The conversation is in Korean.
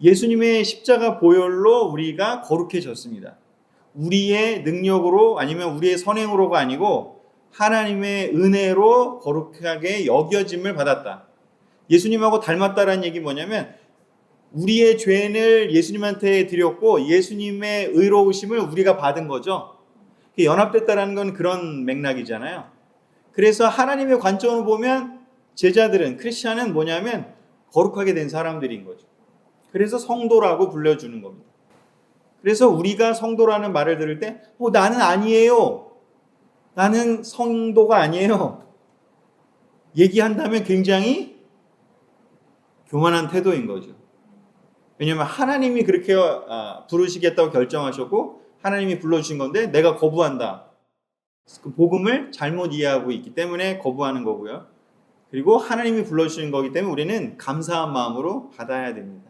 예수님의 십자가 보혈로 우리가 거룩해졌습니다. 우리의 능력으로 아니면 우리의 선행으로가 아니고 하나님의 은혜로 거룩하게 여겨짐을 받았다. 예수님하고 닮았다라는 얘기 뭐냐면 우리의 죄를 예수님한테 드렸고 예수님의 의로우심을 우리가 받은 거죠. 연합됐다라는 건 그런 맥락이잖아요. 그래서 하나님의 관점으로 보면 제자들은 크리스천은 뭐냐면 거룩하게 된 사람들인 거죠. 그래서 성도라고 불려주는 겁니다. 그래서 우리가 성도라는 말을 들을 때, 어, 나는 아니에요. 나는 성도가 아니에요. 얘기한다면 굉장히 교만한 태도인 거죠. 왜냐하면 하나님이 그렇게 아, 부르시겠다고 결정하셨고 하나님이 불러주신 건데 내가 거부한다. 그 복음을 잘못 이해하고 있기 때문에 거부하는 거고요. 그리고 하나님이 불러주신 거기 때문에 우리는 감사한 마음으로 받아야 됩니다.